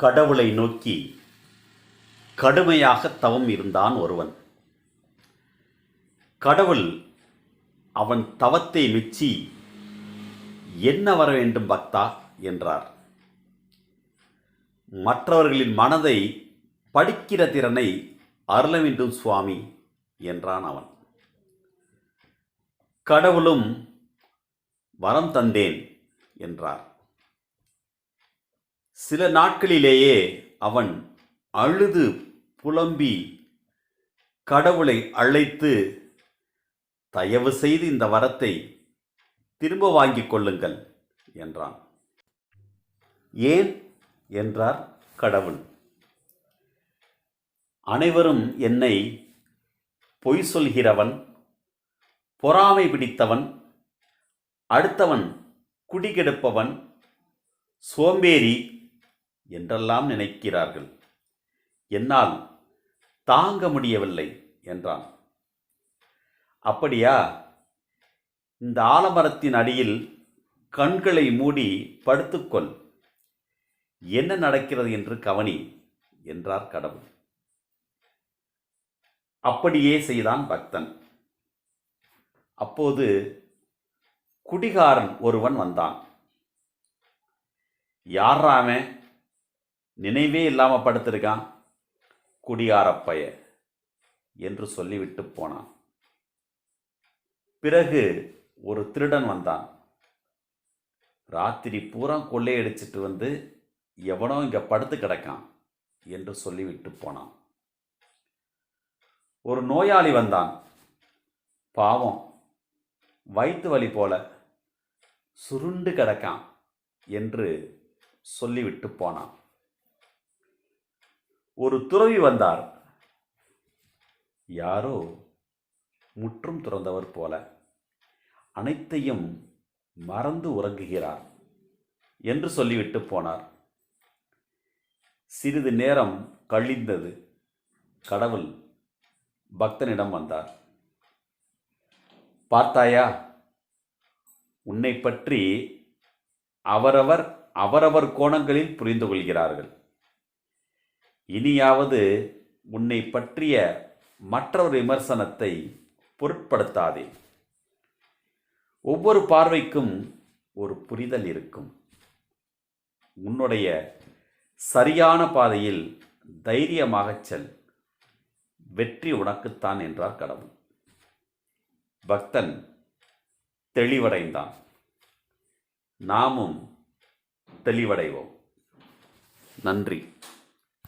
கடவுளை நோக்கி கடுமையாக தவம் இருந்தான் ஒருவன். கடவுள் அவன் தவத்தை மெச்சி என்ன வர வேண்டும் பக்தா? என்றார். மற்றவர்களின் மனதை படிக்கிற திறனை அருள வேண்டும் சுவாமி என்றான் அவன். கடவுளும் வரம் தந்தேன் என்றார். சில நாட்களிலேயே அவன் அழுது புலம்பி கடவுளை அழைத்து தயவு செய்து இந்த வரத்தை திரும்ப வாங்கிக் கொள்ளுங்கள் என்றான். ஏன்? என்றார் கடவுள். அனைவரும் என்னை பொய் சொல்கிறவன் பொறாமை பிடித்தவன் அடுத்தவன் குடிகெடுப்பவன் சோம்பேறி என்றெல்லாம் நினைக்கிறார்கள். என்னால் தாங்க முடியவில்லை என்றான். அப்படியா? இந்த ஆலமரத்தின் அடியில் கண்களை மூடி படுத்துக்கொள். என்ன நடக்கிறது என்று கவனி என்றார் கடவுள். அப்படியே செய்தான் பக்தன். அப்போது குடிகாரன் ஒருவன் வந்தான். யார்ரா நினைவே இல்லாமல் படுத்திருக்கான். குடிகாரப்பய என்று சொல்லிவிட்டு போனான். பிறகு ஒரு திருடன் வந்தான். ராத்திரி பூரா கொள்ளையடிச்சிட்டு வந்து எவனோ இங்கே படுத்து கிடக்கான் என்று சொல்லிவிட்டு போனான். ஒரு நோயாளி வந்தான். பாவம் வயிற்று வலி போல சுருண்டு கிடக்கான் என்று சொல்லிவிட்டு போனான். ஒரு துறவி வந்தார். யாரோ முற்றும் துறந்தவர் போல அனைத்தையும் மறந்து உறங்குகிறார் என்று சொல்லிவிட்டு போனார். சிறிது நேரம் கழிந்தது கடவுள் பக்தனிடம் வந்தார். பார்த்தாயா உன்னை பற்றி அவரவர் அவரவர் கோணங்களில் புரிந்து கொள்கிறார்கள். இனியாவது உன்னை பற்றிய மற்றொரு விமர்சனத்தை பொருட்படுத்தாதே. ஒவ்வொரு பார்வைக்கும் ஒரு புரிதல் இருக்கும். உன்னுடைய சரியான பாதையில் தைரியமாகச் செல். வெற்றி உனக்குத்தான் என்றார் கடவுள். பக்தன் தெளிவடைந்தான். நாமும் தெளிவடைவோம். நன்றி.